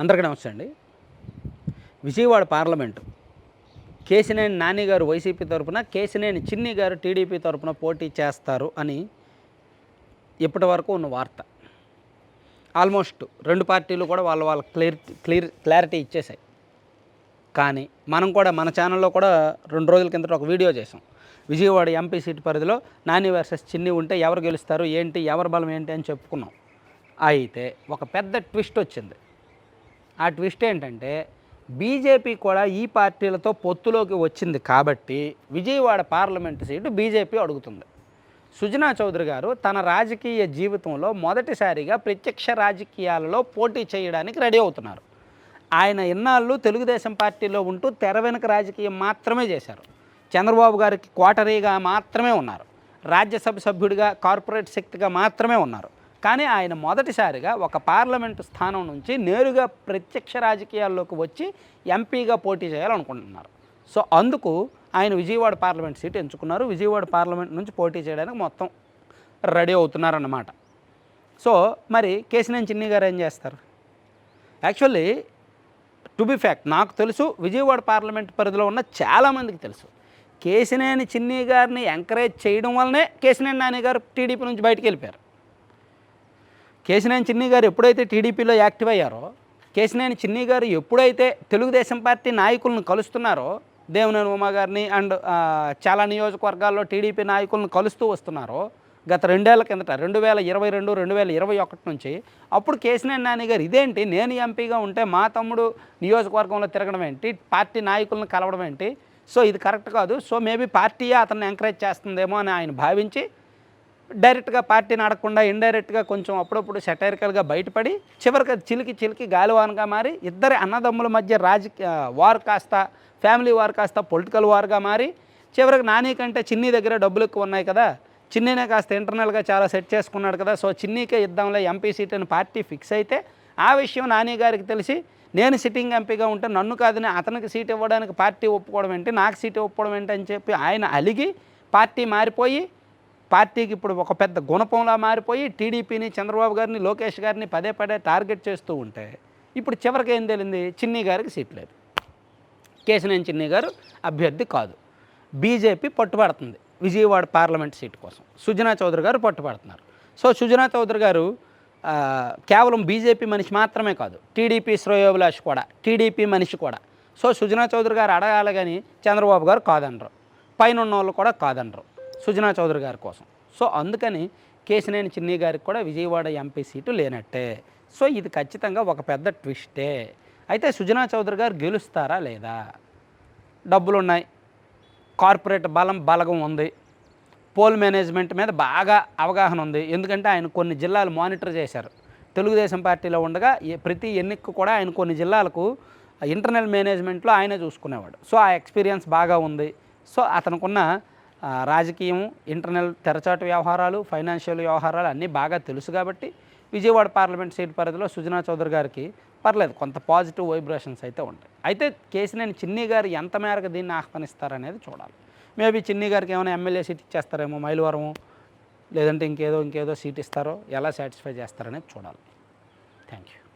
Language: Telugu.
అందరికీ నమస్తే అండి. విజయవాడ పార్లమెంటు కేసినేని నాని గారు వైసీపీ తరఫున కేసినేని చిన్ని గారు టీడీపీ తరఫున పోటీ చేస్తారు అని ఇప్పటి వరకు ఉన్న వార్త. ఆల్మోస్ట్ రెండు పార్టీలు కూడా వాళ్ళ వాళ్ళ క్లియర్ క్లియర్ క్లారిటీ ఇచ్చేసాయి కానీ మనం కూడా మన ఛానల్లో కూడా రెండు రోజుల కిందట ఒక వీడియో చేసాం విజయవాడ ఎంపీ సీట్ పరిధిలో నాని వర్సెస్ చిన్ని ఉంటే ఎవరు గెలుస్తారు ఏంటి ఎవరి బలం ఏంటి అని చెప్పుకున్నాం. అయితే ఒక పెద్ద ట్విస్ట్ వచ్చింది. ఆ ట్విస్ట్ ఏంటంటే బీజేపీ కూడా ఈ పార్టీలతో పొత్తులోకి వచ్చింది కాబట్టి విజయవాడ పార్లమెంటు సీటు బీజేపీ అడుగుతుంది. సుజనా చౌదరి గారు తన రాజకీయ జీవితంలో మొదటిసారిగా ప్రత్యక్ష రాజకీయాలలో పోటీ చేయడానికి రెడీ అవుతున్నారు. ఆయన ఇన్నాళ్ళు తెలుగుదేశం పార్టీలో ఉంటూ తెర వెనుక రాజకీయం మాత్రమే చేశారు. చంద్రబాబు గారికి కోటరీగా మాత్రమే ఉన్నారు. రాజ్యసభ సభ్యుడిగా కార్పొరేట్ శక్తిగా మాత్రమే ఉన్నారు. కానీ ఆయన మొదటిసారిగా ఒక పార్లమెంటు స్థానం నుంచి నేరుగా ప్రత్యక్ష రాజకీయాల్లోకి వచ్చి ఎంపీగా పోటీ చేయాలనుకుంటున్నారు. సో అందుకు ఆయన విజయవాడ పార్లమెంట్ సీట్ ఎంచుకున్నారు. విజయవాడ పార్లమెంట్ నుంచి పోటీ చేయడానికి మొత్తం రెడీ అవుతున్నారన్నమాట. సో మరి కేసినేని చిన్ని గారు ఏం చేస్తారు? యాక్చువల్లీ టు బి ఫ్యాక్ట్ నాకు తెలుసు విజయవాడ పార్లమెంట్ పరిధిలో ఉన్న చాలామందికి తెలుసు. కేసినేని చిన్ని గారిని ఎంకరేజ్ చేయడం వల్లనే కేసినేని నాని గారు టీడీపీ నుంచి బయటకు వెళ్ళిపోయారు. కేశినేని చిన్ని గారు ఎప్పుడైతే టీడీపీలో యాక్టివ్ అయ్యారో కేశినేని చిన్ని గారు ఎప్పుడైతే తెలుగుదేశం పార్టీ నాయకులను కలుస్తున్నారో దేవినేని ఉమా గారిని అండ్ చాలా నియోజకవర్గాల్లో టీడీపీ నాయకులను కలుస్తూ వస్తున్నారో గత రెండేళ్ళ కిందట రెండు వేల ఇరవై రెండు రెండు వేల ఇరవై ఒకటి నుంచి అప్పుడు కేశినేని నాని గారు ఇదేంటి? నేను ఎంపీగా ఉంటే మా తమ్ముడు నియోజకవర్గంలో తిరగడం ఏంటి? పార్టీ నాయకులను కలవడం ఏంటి? సో ఇది కరెక్ట్ కాదు. సో మేబీ పార్టీయే అతన్ని ఎంకరేజ్ చేస్తుందేమో అని ఆయన భావించి డైరెక్ట్గా పార్టీని ఆడకుండా ఇండైరెక్ట్గా కొంచెం అప్పుడప్పుడు సెటైరికల్గా బయటపడి చివరికి అది చిలికి చిలికి గాలివాన్గా మారి ఇద్దరి అన్నదమ్ముల మధ్య రాజకీయ వార్ కాస్త ఫ్యామిలీ వార్ కాస్త పొలిటికల్ వార్గా మారి చివరికి నాని కంటే చిన్ని దగ్గర డబ్బులు ఎక్కువ ఉన్నాయి కదా చిన్నీనే కాస్త ఇంటర్నల్గా చాలా సెట్ చేసుకున్నాడు కదా సో చిన్నీకే ఇద్దాంలే ఎంపీ సీట్ అని పార్టీ ఫిక్స్ అయితే ఆ విషయం నాని గారికి తెలిసి నేను సిట్టింగ్ ఎంపీగా ఉంటే నన్ను కాదని అతనికి సీట్ ఇవ్వడానికి పార్టీ ఒప్పుకోవడం ఏంటి నాకు సీట్ ఒప్పుకోవడం ఏంటి అని చెప్పి ఆయన అలిగి పార్టీ మారిపోయి పార్టీకి ఇప్పుడు ఒక పెద్ద గుణపంలా మారిపోయి టీడీపీని చంద్రబాబు గారిని లోకేష్ గారిని పదే పదే టార్గెట్ చేస్తూ ఉంటే ఇప్పుడు చివరికి ఏం తేలింది? చిన్ని గారికి సీట్ లేదు. కేశినేని చిన్ని గారు అభ్యర్థి కాదు. బీజేపీ పట్టుబడుతుంది. విజయవాడ పార్లమెంట్ సీట్ కోసం. సుజనా చౌదరి గారు పట్టుబడుతున్నారు. సో సుజనా చౌదరి గారు కేవలం బీజేపీ మనిషి మాత్రమే కాదు టీడీపీ శ్రేయోభిలాష్ కూడా టీడీపీ మనిషి కూడా. సో సుజనా చౌదరి గారు అడగాలి కానీ చంద్రబాబు గారు కాదనరు. పైన ఉన్న వాళ్ళు కూడా కాదనరు. సుజనా చౌదరి గారి కోసం. సో అందుకని కేశినేని చిన్ని గారికి కూడా విజయవాడ ఎంపీ సీటు లేనట్టే. సో ఇది ఖచ్చితంగా ఒక పెద్ద ట్విస్టే. అయితే సుజనా చౌదరి గారు గెలుస్తారా లేదా? డబ్బులు ఉన్నాయి కార్పొరేట్ బలం బలగం ఉంది. పోల్ మేనేజ్మెంట్ మీద బాగా అవగాహన ఉంది. ఎందుకంటే ఆయన కొన్ని జిల్లాలు మానిటర్ చేశారు. తెలుగుదేశం పార్టీలో ఉండగా ప్రతి ఎన్నిక కూడా ఆయన కొన్ని జిల్లాలకు ఇంటర్నల్ మేనేజ్మెంట్లో ఆయనే చూసుకునేవాడు. సో ఆ ఎక్స్పీరియన్స్ బాగా ఉంది. సో అతనుకున్న ఉన్న రాజకీయం ఇంటర్నల్ తెరచాటు వ్యవహారాలు ఫైనాన్షియల్ వ్యవహారాలు అన్నీ బాగా తెలుసు కాబట్టి విజయవాడ పార్లమెంట్ సీట్ పరిధిలో సుజనా చౌదరి గారికి పర్లేదు కొంత పాజిటివ్ వైబ్రేషన్స్ అయితే ఉంటాయి. అయితే కేసినేని చిన్ని గారు ఎంత మేరకు దీన్ని ఆహ్వానిస్తారనేది చూడాలి. మేబీ చిన్ని గారికి ఏమైనా ఎమ్మెల్యే సీట్ ఇచ్చేస్తారేమో మైలవరము లేదంటే ఇంకేదో ఇంకేదో సీట్ ఇస్తారో ఎలా సాటిస్ఫై చేస్తారనేది చూడాలి. Thank you